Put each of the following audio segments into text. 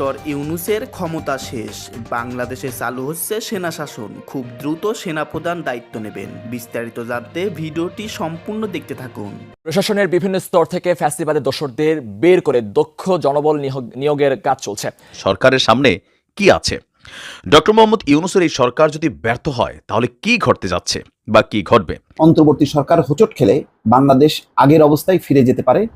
Doctor ইউনুসের ক্ষমতা শেষ। বাংলাদেশে চালু হচ্ছে সেনা শাসন। খুব দ্রুত সেনাপ্রধান দায়িত্ব নেবেন। বিস্তারিত জানতে ভিডিওটি সম্পূর্ণ দেখতে থাকুন। প্রশাসনের বিভিন্ন স্তর থেকে ফ্যাসিবাদের দোসরদের বের করে দক্ষ জনবল নিয়োগ- নিয়োগের কাজ চলছে। সরকারের সামনে কি আছে? ডক্টর মোহাম্মদ ইউনুসের এই সরকার যদি ব্যর্থ হয় তাহলে কি ঘটতে যাচ্ছে বা কি ঘটবে? অন্তর্বর্তী সরকার হোঁচট খেলে বাংলাদেশ আগের অবস্থায় ফিরে যেতে পারে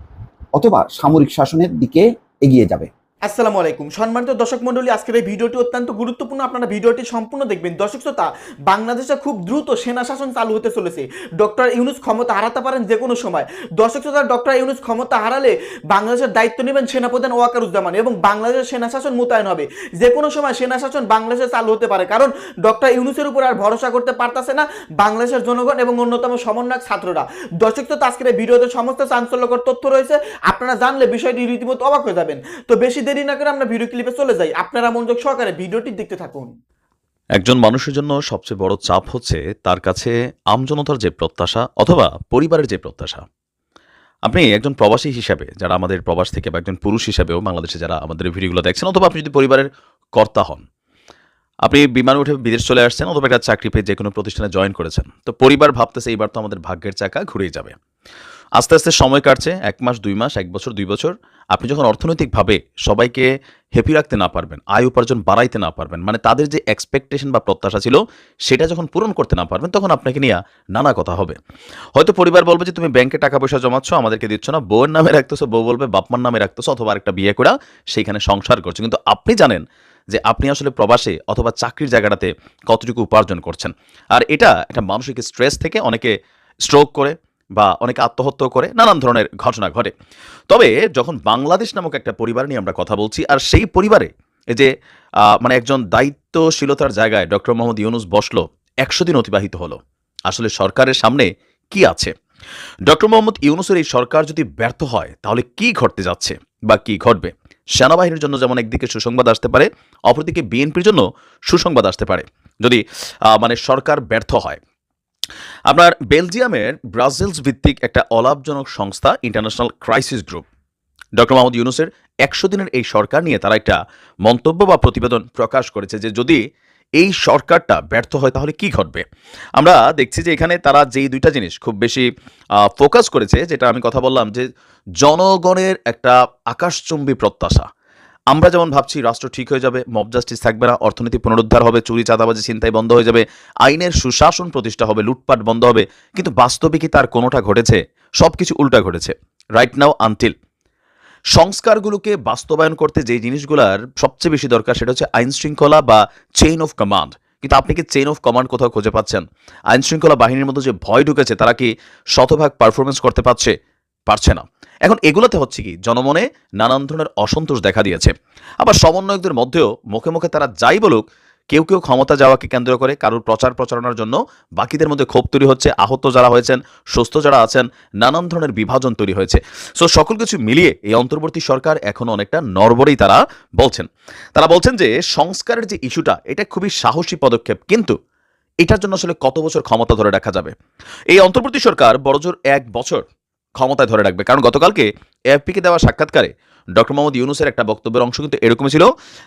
অথবা সামরিক শাসনের দিকে এগিয়ে যাবে। আসসালামু আলাইকুম। সম্মানিত দর্শক মণ্ডলী, আজকের এই ভিডিওটি অত্যন্ত গুরুত্বপূর্ণ। আপনারা ভিডিওটি সম্পূর্ণ দেখবেন। দর্শক শ্রোতা, বাংলাদেশে খুব দ্রুত সেনা শাসন চালু হতে চলেছে। ডক্টর ইউনুস ক্ষমতা হারাতে পারেন যে কোনো সময়। দর্শক শ্রোতা, ডক্টর ইউনুস ক্ষমতা হারালে বাংলাদেশের দায়িত্ব নেবেন সেনাপ্রধান ওয়াকারুজ্জামান এবং বাংলাদেশের সেনা শাসন মোতায়েন হবে। যে কোনো সময় সেনা শাসন বাংলাদেশে চালু হতে পারে। কারণ ডক্টর ইউনুসের উপর আর ভরসা করতে পারতাছে না বাংলাদেশের জনগণ এবং অন্যতম সমন্বয়ক ছাত্ররা। দর্শক শ্রোতা, আজকের এই ভিডিওতে সমস্ত চাঞ্চল্যকর তথ্য রয়েছে। আপনারা জানলে বিষয়টি রীতিমতো অবাক হয়ে যাবেন। তো বেশি দেরি না করে আমরা ভিডিও ক্লিপে চলে যাই। আপনারা মনোযোগ সহকারে ভিডিওটি দেখতে থাকুন। একজন মানুষের জন্য সবচেয়ে বড় চাপ হচ্ছে তার কাছে আমজনতার যে প্রত্যাশা অথবা পরিবারের যে প্রত্যাশা। আপনি একজন প্রবাসী হিসাবে, যারা আমাদের প্রবাস থেকে বা একজন পুরুষ হিসাবেও বাংলাদেশে যারা আমাদের ভিডিওগুলো দেখছেন, অথবা আপনি যদি পরিবারের কর্তা হন, আপনি বিমানে উঠে বিদেশ চলে আসছেন অথবা একটা চাকরি পেয়ে যে কোনো প্রতিষ্ঠানে জয়েন করেছেন, তো পরিবার ভাবতেছে এইবার তো আমাদের ভাগ্যের চাকা ঘুরেই যাবে। আস্তে আস্তে সময় কাটছে, এক মাস, দুই মাস, এক বছর, দুই বছর। আপনি যখন অর্থনৈতিকভাবে সবাইকে হ্যাপি রাখতে না পারবেন, আয় উপার্জন বাড়াইতে না পারবেন মানে তাদের যে এক্সপেকটেশন বা প্রত্যাশা ছিল, সেটা যখন পূরণ করতে না পারবেন, তখন আপনাকে নিয়ে নানা কথা হবে। হয়তো পরিবার বলবে যে, তুমি ব্যাংকে টাকা পয়সা জমাচ্ছ, আমাদেরকে দিচ্ছ না, বউয়ের নামে রাখতেছো, বউ বলবে বাপমার নামে রাখতেছো অথবা আরেকটা বিয়ে করা সেইখানে সংসার করছ। কিন্তু আপনি জানেন যে, আপনি আসলে প্রবাসে অথবা চাকরির জায়গাটাতে কতটুকু উপার্জন করছেন। আর এটা একটা মানসিক স্ট্রেস থেকে অনেকে স্ট্রোক করে বা অনেকে আত্মহত্যা করে, নানান ধরনের ঘটনা ঘটে। তবে যখন বাংলাদেশ নামক একটা পরিবার নিয়ে আমরা কথা বলছি, আর সেই পরিবারে এই যে মানে একজন দায়িত্বশীলতার জায়গায় ডক্টর মোহাম্মদ ইউনুস বসল, একশো দিন অতিবাহিত হলো। আসলে সরকারের সামনে কি আছে? ডক্টর মোহাম্মদ ইউনুসের এই সরকার যদি ব্যর্থ হয়, তাহলে কি ঘটতে যাচ্ছে বা কি ঘটবে? সেনাবাহিনীর জন্য যেমন একদিকে সুসংবাদ আসতে পারে, অপরদিকে বিএনপির জন্য সুসংবাদ আসতে পারে। যদি মানে সরকার ব্যর্থ হয় আপনার বেলজিয়ামের ব্রাজিলস ভিত্তিক একটা অলাভজনক সংস্থা international crisis group doctor Mohammad ইউনুসের একশো দিনের এই সরকার নিয়ে তারা একটা মন্তব্য বা প্রতিবেদন প্রকাশ করেছে যে যদি এই সরকারটা ব্যর্থ হয় তাহলে কি ঘটবে? আমরা দেখছি যে এখানে তারা যেই দুইটা জিনিস খুব বেশি ফোকাস করেছে, যেটা আমি কথা বললাম যে জনগণের একটা আকাশচুম্বী প্রত্যাশা। আমরা যেমন ভাবছি রাষ্ট্র ঠিক হয়ে যাবে মব জাস্টিস থাকবে না, অর্থনীতি পুনরুদ্ধার হবে, চুরি, চাঁদাবাজি চিন্তাই বন্ধ হয়ে যাবে, আইনের সুশাসন প্রতিষ্ঠা হবে, লুটপাট বন্ধ হবে, কিন্তু বাস্তবে কি তার কোনোটা ঘটেছে? সব কিছু উল্টা ঘটেছে রাইট নাও আনটিল সংস্কারগুলোকে বাস্তবায়ন করতে যে জিনিসগুলোর সবচেয়ে বেশি দরকার সেটা হচ্ছে আইন শৃঙ্খলা বা চেইন অফ কমান্ড কিন্তু আপনি কি চেইন অফ কমান্ড কোথাও খুঁজে পাচ্ছেন? আইন শৃঙ্খলা বাহিনীর মধ্যে যে ভয় ঢুকেছে, তারা কি শতভাগ পারফরমেন্স করতে পারছে? পারছে না। এখন এগুলোতে হচ্ছে কি, জনমনে নানান ধরনের অসন্তোষ দেখা দিয়েছে। আবার সমন্বয়কদের মধ্যেও মুখে মুখে তারা যাই বলুক, কেউ কেউ ক্ষমতা যাওয়াকে কেন্দ্র করে কারোর প্রচার প্রচারণার জন্য বাকিদের মধ্যে ক্ষোভ তৈরি হচ্ছে, আহত যারা হয়েছেন, সুস্থ যারা আছেন, নানান ধরনের বিভাজন তৈরি হয়েছে। সো সকল কিছু মিলিয়ে এই অন্তর্বর্তী সরকার এখন অনেকটা নরবরেই তারা বলছেন। তারা বলছেন যে, সংস্কারের যে ইস্যুটা, এটা খুবই সাহসী পদক্ষেপ, কিন্তু এটার জন্য আসলে কত বছর ক্ষমতা ধরে রাখা যাবে? এই অন্তর্বর্তী সরকার বড়জোর এক বছর ক্ষমতায় ধরে রাখবে। কারণ গতকালকে এএফপিকে দেওয়া সাক্ষাৎকারে ডক্টর মোহাম্মদ ইউনুসের একটা বক্তব্যের অংশ কিন্তু এরকমই ছিল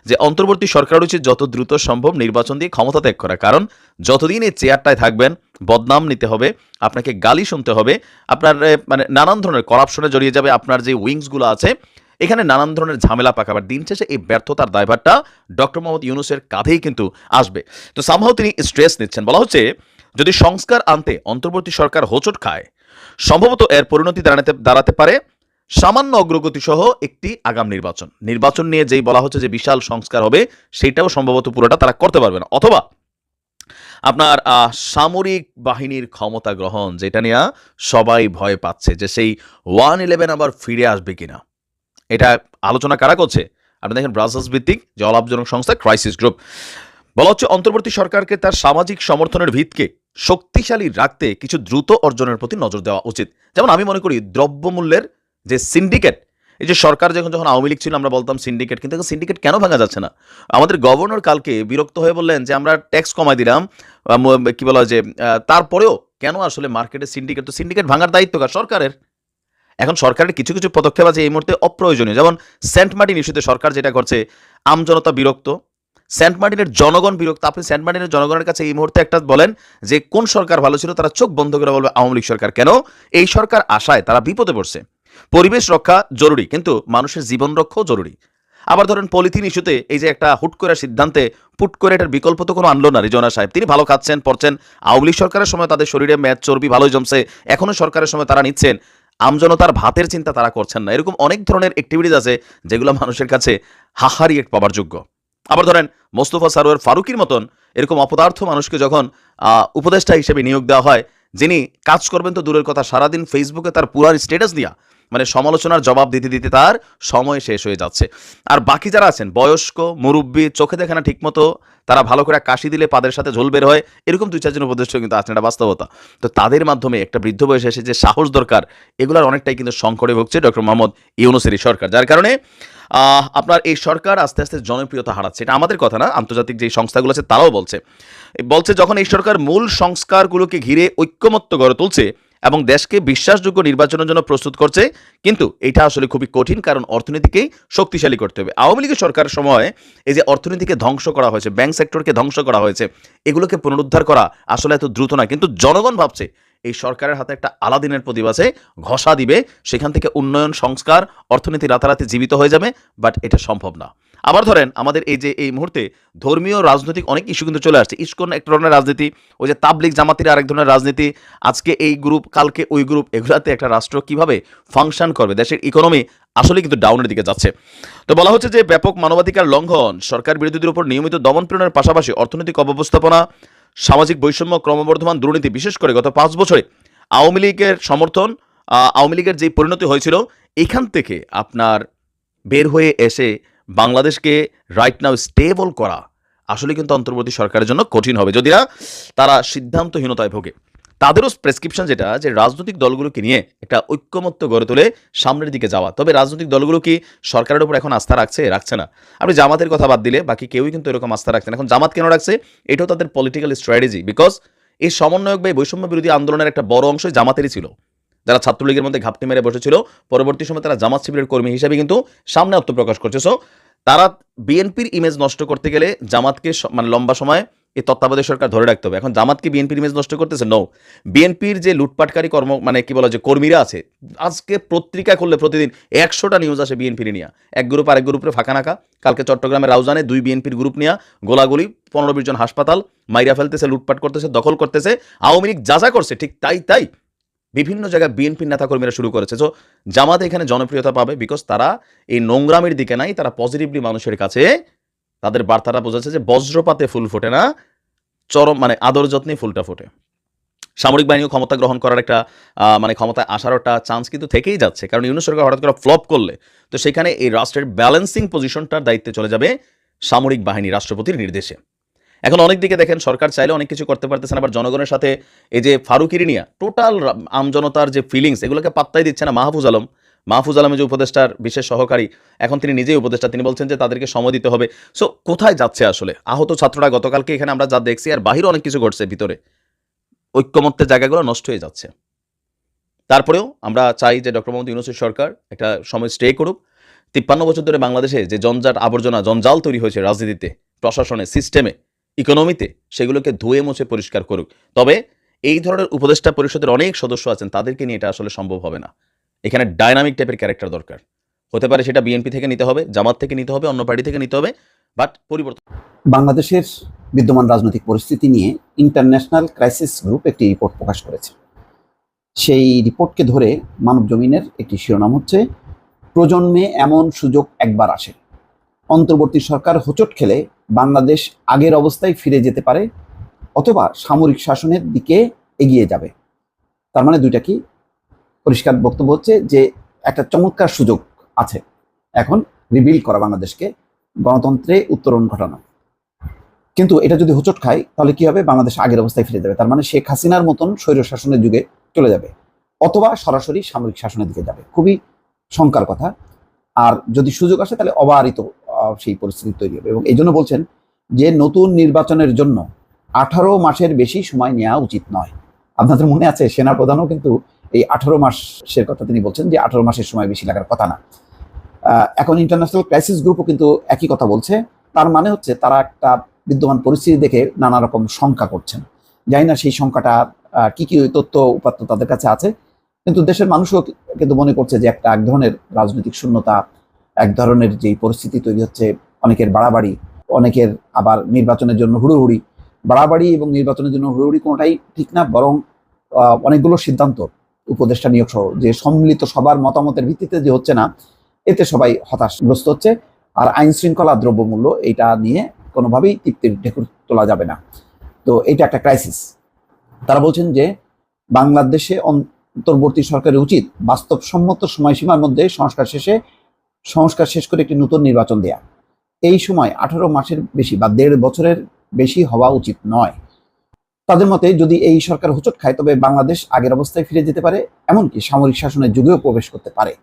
যে, অন্তর্বর্তী সরকার উচিত যত দ্রুত সম্ভব নির্বাচন দিয়ে ক্ষমতা ত্যাগ করা কারণ যতদিন এই চেয়ারটায় থাকবেন, বদনাম নিতে হবে, আপনাকে গালি শুনতে হবে, আপনার মানে নানান ধরনের করাপশনে জড়িয়ে যাবে, আপনার যে উইংসগুলো আছে, এখানে নানান ধরনের ঝামেলা পাকাবার দিন শেষে এই ব্যর্থতার দায়ভারটা ডক্টর মোহাম্মদ ইউনুসের কাঁধেই কিন্তু আসবে। তো সামহাও তিনি স্ট্রেস নিচ্ছেন। বলা হচ্ছে, যদি সংস্কার আনতে অন্তর্বর্তী সরকার হোঁচট খায় সম্ভবত এর পরিণতি দাঁড়াতে দাঁড়াতে পারে। সামান্য অগ্রগতি সহ একটি আগাম নির্বাচন। নির্বাচন নিয়ে যেই বলা হচ্ছে যে বিশাল সংস্কার হবে সেটাও সম্ভবত পুরোটা তারা করতে পারবে না। অথবা আপনার সামরিক বাহিনীর ক্ষমতা গ্রহণ, যেটা নিয়ে সবাই ভয় পাচ্ছে যে সেই ওয়ান ইলেভেন আবার ফিরে আসবে কিনা। এটা আলোচনা কারা করছে? আপনি দেখেন ব্রাজার্স ভিত্তিক যে অলাভজনক সংস্থা ক্রাইসিস গ্রুপ। বলা হচ্ছে অন্তর্বর্তী সরকারকে তার সামাজিক সমর্থনের ভিতকে শক্তিশালী রাখতে কিছু দ্রুত অর্জনের প্রতি নজর দেওয়া উচিত। যেমন আমি মনে করি দ্রব্যমূল্যের যে সিন্ডিকেট এই যে সরকার যখন যখন আওয়ামী লীগ ছিল, আমরা বলতাম সিন্ডিকেট কিন্তু সিন্ডিকেট কেন ভাঙা যাচ্ছে না? আমাদের গভর্নর কালকে বিরক্ত হয়ে বললেন যে, আমরা ট্যাক্স কমাই দিলাম। কি বলা হয় যে তারপরেও কেন আসলে মার্কেটে সিন্ডিকেট তো সিন্ডিকেট ভাঙার দায়িত্ব কার? সরকারের। এখন সরকারের কিছু কিছু পদক্ষেপ আছে এই মুহূর্তে অপ্রয়োজনীয়। যেমন সেন্ট মার্টিন ইস্যুতে সরকার যেটা করছে আমজনতা বিরক্ত। সেন্ট মার্টিনের জনগণ বিরক্ত। আপনি সেন্ট মার্টিনের জনগণের কাছে এই মুহূর্তে একটা বলেন যে, কোন সরকার ভালো ছিল, তারা চোখ বন্ধ করে বলবে আওয়ামী লীগ সরকার। কেন? এই সরকার আশায় তারা বিপদে পড়ছে। পরিবেশ রক্ষা জরুরি, কিন্তু মানুষের জীবন রক্ষাও জরুরি। আবার ধরেন পলিথিন ইস্যুতে এই যে একটা হুট করে সিদ্ধান্তে পুট করে এটার বিকল্প তো কোনো আনলো না রিজনা সাহেব। তিনি ভালো খাচ্ছেন, পড়ছেন। আওয়ামী লীগ সরকারের সময় তাদের শরীরে ম্যাচ চর্বি ভালোই জমছে। এখনও সরকারের সময় তারা নিচ্ছেন। আমজনতার ভাতের চিন্তা তারা করছেন না। এরকম অনেক ধরনের অ্যাক্টিভিটিস আছে যেগুলো মানুষের কাছে হাহারি পাবার যোগ্য আবার ধরেন মোস্তফা সারোয়ার ফারুকির মতন এরকম অপদার্থ মানুষকে যখন উপদেষ্টা হিসেবে নিয়োগ দেওয়া হয়, যিনি কাজ করবেন তো দূরের কথা, সারাদিন ফেসবুকে তার পুরার স্টেটাস দিয়া মানে সমালোচনার জবাব দিতে দিতে তার সময় শেষ হয়ে যাচ্ছে। আর বাকি যারা আছেন, বয়স্ক, মুরব্বী, চোখে দেখে না ঠিকমতো, তারা ভালো করে কাশি দিলে পাদের সাথে ঝোল বের হয়, এরকম দুই চারজন উপদেষ্টা কিন্তু আছেন, এটা বাস্তবতা। তো তাদের মাধ্যমে একটা বৃদ্ধ বয়সে এসে যে সাহস দরকার, এগুলোর অনেকটাই কিন্তু সংকটে ভুগছে ডক্টর মোহাম্মদ ইউনুসের সরকার, যার কারণে আপনার এই সরকার আস্তে আস্তে জনপ্রিয়তা হারাচ্ছে। এটা আমাদের কথা না, আন্তর্জাতিক যে সংস্থাগুলো আছে তারাও বলছে। বলছে যখন এই সরকার মূল সংস্কারগুলোকে ঘিরে ঐক্যমত্য গড়ে তুলছে এবং দেশকে বিশ্বাসযোগ্য নির্বাচনের জন্য প্রস্তুত করছে। কিন্তু এটা আসলে খুবই কঠিন, কারণ অর্থনীতিকেই শক্তিশালী করতে হবে। আওয়ামী লীগের সরকারের সময় এই যে অর্থনীতিকে ধ্বংস করা হয়েছে ব্যাংক সেক্টরকে ধ্বংস করা হয়েছে, এগুলোকে পুনরুদ্ধার করা আসলে এত দ্রুত না। কিন্তু জনগণ ভাবছে এই সরকারের হাতে একটা আলাদিনের আছে, ঘষা দিবে, সেখান থেকে উন্নয়ন, সংস্কার, অর্থনীতি রাতারাতি জীবিত হয়ে যাবে বাট এটা সম্ভব না। আবার ধরেন আমাদের এই যে এই মুহূর্তে ধর্মীয়, রাজনৈতিক অনেক ইস্যু কিন্তু চলে আসছে। ইস্কন এক ধরনের রাজনীতি, ওই যে তাবলিক জামাতির আরেক ধরনের রাজনীতি, আজকে এই গ্রুপ কালকে ওই গ্রুপ এগুলাতে একটা রাষ্ট্র কীভাবে ফাংশন করবে? দেশের ইকোনমি আসলে কিন্তু ডাউনের দিকে যাচ্ছে। তো বলা হচ্ছে যে ব্যাপক মানবাধিকার লঙ্ঘন, সরকার বিরোধীদের উপর নিয়মিত দমন পীড়নের পাশাপাশি অর্থনৈতিক অব্যবস্থাপনা, সামাজিক বৈষম্য, ক্রমবর্ধমান দুর্নীতি, বিশেষ করে গত পাঁচ বছরে আওয়ামী লীগের সমর্থন আওয়ামী লীগের যে পরিণতি হয়েছিল, এখান থেকে আপনার বের হয়ে এসে বাংলাদেশকে রাইট নাও স্টেবল করা আসলে কিন্তু অন্তর্বর্তী সরকারের জন্য কঠিন হবে। যদি না তারা সিদ্ধান্তহীনতায় ভোগে। তাদেরও প্রেসক্রিপশন যেটা যে রাজনৈতিক দলগুলোকে নিয়ে একটা ঐক্যমত্য গড়ে তুলে সামনের দিকে যাওয়া। তবে রাজনৈতিক দলগুলো কি সরকারের উপর এখন আস্থা রাখছে? রাখছে না। আপনি জামাতের কথা বাদ দিলে বাকি কেউই কিন্তু এরকম আস্থা রাখছে না। এখন জামাত কেন রাখছে? এটাও তাদের পলিটিক্যাল স্ট্র্যাটেজি বিকজ এই সমন্বয়ক বা বৈষম্য বিরোধী আন্দোলনের একটা বড় অংশই জামাতেরই ছিল। যারা ছাত্রলীগের মধ্যে ঘাপটি মেরে বসেছিল, পরবর্তী সময় তারা জামাত শিবিরের কর্মী হিসেবে কিন্তু সামনে আত্মপ্রকাশ করছে। সো তারা বিএনপির ইমেজ নষ্ট করতে গেলে জামাতকে মানে লম্বা সময় এই তত্ত্বাবধায়ক সরকার ধরে রাখতে হবে। এখন জামাত কি বিএনপির ইমেজ নষ্ট করতেছে? নো বিএনপির যে লুটপাটকারী কর্ম মানে কি বলা যে কর্মীরা আছে, আজকে পত্রিকা করলে প্রতিদিন একশোটা নিউজ আসে বিএনপির নিয়ে। এক গ্রুপ আরেক গ্রুপে ফাঁকা নাকা। কালকে চট্টগ্রামের রাউজানে দুই বিএনপির গ্রুপ নিয়ে গোলাগুলি, পনেরো বিশ জন হাসপাতাল মাইরা ফেলতেছে, লুটপাট করতেছে, দখল করতেছে। আওয়ামী লীগ যা যা করছে, ঠিক তাই তাই বিভিন্ন জায়গায় বিএনপির নেতাকর্মীরা শুরু করেছে। তো জামাত এখানে জনপ্রিয়তা পাবে বিকজ তারা এই নোংরামের দিকে নাই, তারা পজিটিভলি মানুষের কাছে তাদের বার্তাটা বোঝাচ্ছে যে বজ্রপাতে ফুল ফোটে না, চরম মানে আদর যত্নে ফুলটা ফোটে। সামরিক বাহিনীও ক্ষমতা গ্রহণ করার একটা মানে ক্ষমতায় আসার একটা চান্স কিন্তু থেকেই যাচ্ছে। কারণ ইউনুস সরকার হঠাৎ করে ফ্লপ করলে, তো সেখানে এই রাষ্ট্রের ব্যালেন্সিং পজিশনটার দায়িত্বে চলে যাবে সামরিক বাহিনী রাষ্ট্রপতির নির্দেশে। এখন অনেক দিকে দেখেন সরকার চাইলে অনেক কিছু করতে পারতেছে না আবার জনগণের সাথে এই যে ফারুকিরি নিয়া টোটাল আমজনতার যে ফিলিংস এগুলোকে পাত্তাই দিচ্ছে না মাহফুজ আলম। মাহফুজ আলমের যে উপদেষ্টার বিশেষ সহকারী, এখন তিনি নিজেই উপদেষ্টা, তিনি বলছেন যে তাদেরকে সময় দিতে হবে। সো কোথায় যাচ্ছে আসলে? আহত ছাত্ররা গতকালকে এখানে আমরা যা দেখছি, আর বাহিরে অনেক কিছু ঘটছে ভিতরে। ঐক্যমত্যের জায়গাগুলো নষ্ট হয়ে যাচ্ছে। তারপরেও আমরা চাই যে ডক্টর মোহাম্মদ ইউনুসের সরকার একটা সময় স্টে করুক। তিপ্পান্ন বছর ধরে বাংলাদেশে যে জঞ্জাট আবর্জনা, জঞ্জাল তৈরি হয়েছে রাজনীতিতে, প্রশাসনে সিস্টেমে ইকোনমিতে সেগুলোকে ধুয়ে মুছে পরিষ্কার করুক। তবে এই ধরনের উপদেষ্টা পরিষদের অনেক সদস্য আছেন, তাদেরকে নিয়ে এটা আসলে সম্ভব হবে না। এখানে ডায়নামিক টাইপের ক্যারেক্টার দরকার। হতে পারে সেটা বিএনপি থেকে নিতে হবে, জামাত থেকে নিতে হবে, অন্য পার্টি থেকে নিতে হবে, বাট পরিবর্তন বাংলাদেশের বিদ্যমান রাজনৈতিক পরিস্থিতি নিয়ে ইন্টারন্যাশনাল ক্রাইসিস গ্রুপ একটি রিপোর্ট প্রকাশ করেছে। সেই রিপোর্টকে ধরে মানব জমিনের একটি শিরোনাম হচ্ছে, প্রজন্মে এমন সুযোগ একবার আসে। অন্তর্বর্তী সরকার হোঁচট খেলে বাংলাদেশ আগের অবস্থায় ফিরে যেতে পারে অথবা সামরিক শাসনের দিকে এগিয়ে যাবে। তার মানে দুইটা কি? পরিষ্কার বক্তব্য হচ্ছে যে একটা চমৎকার সুযোগ আছে। এখন রিবিল করা বাংলাদেশকে গণতন্ত্রে উত্তরণ ঘটানো। কিন্তু এটা যদি হোচট খায়, তাহলে কি হবে? বাংলাদেশ আগের অবস্থায় ফিরে যাবে। তার মানে শেখ হাসিনার মতন স্বৈর শাসনের যুগে চলে যাবে। অথবা সরাসরি সামরিক শাসনের দিকে যাবে। খুবই শঙ্কার কথা। আর যদি সুযোগ আসে, তাহলে অবারিত সেই পরিস্থিতি তৈরি হবে। এবং এই জন্য বলছেন যে নতুন নির্বাচনের জন্য আঠারো মাসের বেশি সময় নেওয়া উচিত নয়। আপনাদের মনে আছে, সেনাপ্রধানও কিন্তু এই আঠারো মাসের কথা তিনি বলছেন যে আঠারো মাসের সময় বেশি লাগার কথা না। এখন ইন্টারন্যাশনাল ক্রাইসিস গ্রুপও কিন্তু একই কথা বলছে। তার মানে হচ্ছে তারা একটা বিদ্যমান পরিস্থিতি দেখে নানা রকম শঙ্কা করছেন। জানি না সেই শঙ্কাটা কি কি তথ্য উপাত্ত তাদের কাছে আছে। কিন্তু দেশের মানুষও কিন্তু মনে করছে যে একটা এক ধরনের রাজনৈতিক শূন্যতা এক ধরনের যেই পরিস্থিতি তৈরি হচ্ছে, অনেকের বাড়াবাড়ি, অনেকের আবার নির্বাচনের জন্য হুড়োহুড়ি। বাড়াবাড়ি এবং নির্বাচনের জন্য হুড়োহুড়ি কোনোটাই ঠিক না, বরং অনেকগুলো সিদ্ধান্ত উপদেষ্টা নিয়োগ সহ, যে সম্মিলিত সবার মতামতের ভিত্তিতে যে হচ্ছে না, এতে সবাই হতাশগ্রস্ত হচ্ছে। আর আইন শৃঙ্খলা দ্রব্যমূল্য এটা নিয়ে কোনোভাবেই তৃপ্তির ঢেকুর তোলা যাবে না। তো এটা একটা ক্রাইসিস তারা বলছেন যে, বাংলাদেশে অন্তর্বর্তী সরকারের উচিত বাস্তবসম্মত সময়সীমার মধ্যে সংস্কার শেষে সংস্কার শেষ করে একটি নতুন নির্বাচন দেয়া। এই সময় আঠারো মাসের বেশি বা দেড় বছরের বেশি হওয়া উচিত নয়। তাদের মতে যদি এই সরকার হোঁচট খায়, তবে বাংলাদেশ আগের অবস্থায় ফিরে যেতে পারে, এমনকি সামরিক শাসনের যুগেও প্রবেশ করতে পারে।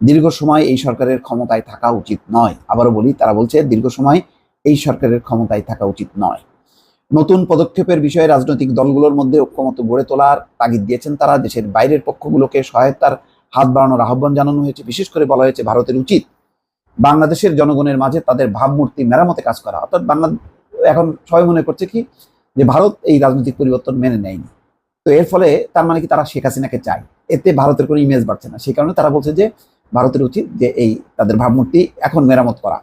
দীর্ঘ সময় এই সরকারের ক্ষমতায় থাকা উচিত নয়। আবারও বলি, তারা বলছে দীর্ঘ সময় এই সরকারের ক্ষমতায় থাকা উচিত নয়। নতুন পদক্ষেপের বিষয়ে রাজনৈতিক দলগুলোর মধ্যে ঐক্যমত গড়ে তোলার তাগিদ দিয়েছেন তারা। দেশের বাইরের পক্ষগুলোকে সহায়তার হাত বাড়ানোর আহ্বান জানানো হয়েছে। বিশেষ করে বলা হয়েছে ভারতের উচিত বাংলাদেশের জনগণের মাঝে তাদের ভাবমূর্তি মেরামতে কাজ করা। অর্থাৎ বাংলা এখন সবাই মনে করছে কি? যে ভারত এই রাজনৈতিক পরিবর্তন মেনে নেয়নি। তো এর ফলে তার মানে কি? তারা শেখ হাসিনাকে চায়। এতে ভারতের কোনো ইমেজ বাড়ছে না। সেই কারণে তারা বলছে যে ভারতের উচিত যে এই তাদের ভাবমূর্তি এখন মেরামত করা।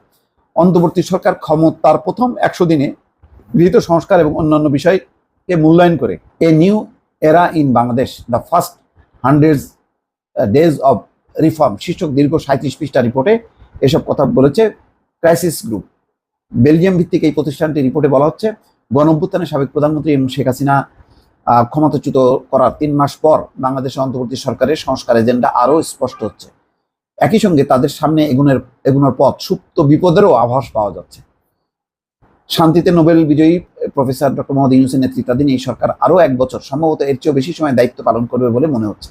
অন্তর্বর্তী সরকার ক্ষমতার প্রথম একশো দিনে গৃহীত সংস্কার এবং অন্যান্য বিষয়কে মূল্যায়ন করে। A new era in Bangladesh, the first hundred days of reform শীর্ষক দীর্ঘ সাঁত্রিশ পৃষ্ঠা রিপোর্টে এসব কথা বলেছে ক্রাইসিস গ্রুপ বেলজিয়াম ভিত্তিক এই প্রতিষ্ঠানটি রিপোর্টে বলা হচ্ছে গণঅভ্যুত্থানে সাবেক প্রধানমন্ত্রী এবং শেখ হাসিনা ক্ষমতাচ্যুত করার তিন মাস পর বাংলাদেশের অন্তর্বর্তী সরকারের সংস্কার এজেন্ডা আরও স্পষ্ট হচ্ছে। একই সঙ্গে তাদের সামনে এগুনের, এগুনোর পথ সুপ্ত বিপদেরও আভাস পাওয়া যাচ্ছে। শান্তিতে নোবেল বিজয়ী প্রফেসর ডক্টর মোহাম্মদ ইউনুসের নেতৃত্বাধীন এই সরকার আরও এক বছর, সম্ভবত এর চেয়েও বেশি সময় দায়িত্ব পালন করবে বলে মনে হচ্ছে।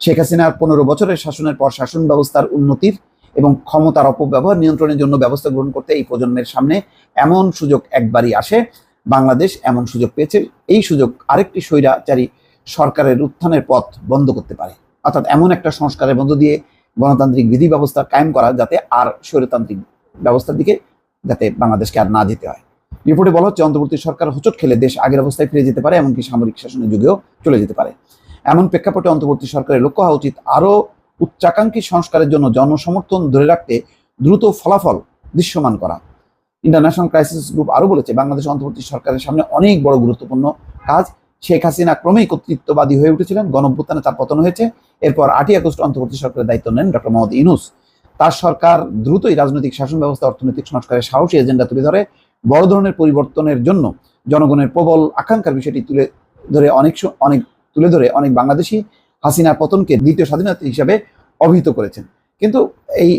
শেখ হাসিনার পনেরো বছরের শাসনের পর শাসন ব্যবস্থার উন্নতির এবং ক্ষমতার অপব্যবহার নিয়ন্ত্রণের জন্য ব্যবস্থা গ্রহণ করতে এই প্রজন্মের সামনে এমন সুযোগ একবারই আসে। বাংলাদেশ এমন সুযোগ পেয়েছে, এই সুযোগ আরেকটি স্বৈরাচারী সরকারের উত্থানের পথ বন্ধ করতে পারে। অর্থাৎ এমন একটা সংস্কারের মধ্য দিয়ে গণতান্ত্রিক বিধি ব্যবস্থা কায়েম করা যাতে আর স্বৈরতান্ত্রিক ব্যবস্থার দিকে যাতে বাংলাদেশকে আর না যেতে হয়। রিপোর্টে বলা হচ্ছে, অন্তর্বর্তী সরকার হোঁচট খেলে দেশ আগের অবস্থায় ফিরে যেতে পারে, এমনকি সামরিক শাসনের যুগেও চলে যেতে পারে। এমন প্রেক্ষাপটে অন্তর্বর্তী সরকারের লক্ষ্য হওয়া উচিত। আরও উচ্চাকাঙ্ক্ষী সংস্কারের জন্য জনসমর্থন ধরে রাখতে দ্রুত ফলাফল দৃশ্যমান করা। ইন্টারন্যাশনাল ক্রাইসিস গ্রুপ আরও বলেছে, বাংলাদেশ অন্তর্বর্তী সরকারের সামনে অনেক বড় গুরুত্বপূর্ণ কাজ। শেখ হাসিনা ক্রমেই কর্তৃত্ববাদী হয়ে উঠেছিলেন, গণভ্যুত্থানে তার পতন হয়েছে। এরপর আটই আগস্ট অন্তর্বর্তী সরকারের দায়িত্ব নেন ডক্টর মোহাম্মদ ইনুস তার সরকার দ্রুতই রাজনৈতিক শাসন ব্যবস্থা, অর্থনৈতিক সংস্কারের সাহসী এজেন্ডা তুলে ধরে। বড় ধরনের পরিবর্তনের জন্য জনগণের প্রবল আকাঙ্ক্ষার বিষয়টি তুলে ধরে অনেক অনেক তুলে ধরে অনেক বাংলাদেশি হাসিনার পতনকে দ্বিতীয় স্বাধীনতা হিসাবে অভিহিত করেছেন। কিন্তু এই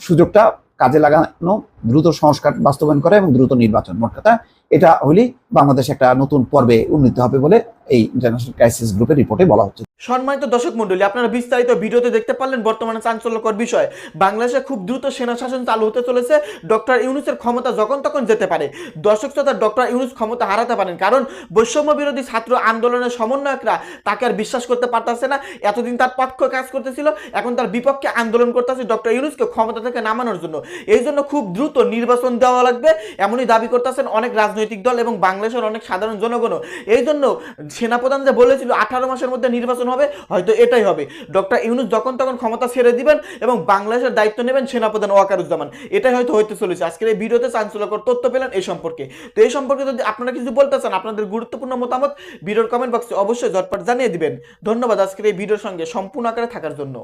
সুযোগটা কাজে লাগানো দ্রুত সংস্কার বাস্তবায়ন করা এবং দ্রুত নির্বাচন মোট কথা। এটা হলেই বাংলাদেশ একটা নতুন পর্বে উন্নীত হবে বলে এই ইন্টারন্যাশনাল ক্রাইসিস গ্রুপের রিপোর্টে বলা হচ্ছে। সম্মানিত দর্শক মন্ডলী আপনারা বিস্তারিত ভিডিওতে দেখতে পারলেন বর্তমানে চাঞ্চল্যকর বিষয়। বাংলাদেশে খুব দ্রুত সেনা শাসন চালু হতে চলেছে। ডক্টর ইউনুসের ক্ষমতা যখন তখন যেতে পারে। দর্শক শ্রোতা, ডক্টর ইউনুস ক্ষমতা হারাতে পারেন কারণ বৈষম্য বিরোধী ছাত্র আন্দোলনের সমন্বয়করা তাকে আর বিশ্বাস করতে পারতেছে না। এতদিন তার পক্ষ কাজ করতেছিল, এখন তার বিপক্ষে আন্দোলন করতেছে ডক্টর ইউনুসকে ক্ষমতা থেকে নামানোর জন্য। এই জন্য খুব দ্রুত নির্বাচন দেওয়া লাগবে। এমনই দাবি করতেছেন অনেক রাজনৈতিক দল এবং বাংলাদেশের অনেক সাধারণ জনগণও। এই জন্য সেনাপ্রধান যে বলেছিল, আঠারো মাসের মধ্যে নির্বাচন হবে, হয়তো এটাই হবে। ডক্টর ইউনুস যখন তখন ক্ষমতা ছেড়ে দিবেন এবং বাংলাদেশের দায়িত্ব নেবেন সেনাপ্রধান ওয়াকারুজ্জামান। এটাই হয়তো হইতে চলেছে। আজকের এই ভিডিওতে চাঞ্চল্যকর তথ্য পেলেন এই সম্পর্কে। তো এই সম্পর্কে যদি আপনারা কিছু বলতে চান, আপনাদের গুরুত্বপূর্ণ মতামত ভিডিওর কমেন্ট বক্সে অবশ্যই ঝটপট জানিয়ে দিবেন। ধন্যবাদ আজকের এই ভিডিওর সঙ্গে সম্পূর্ণ আকারে থাকার জন্য।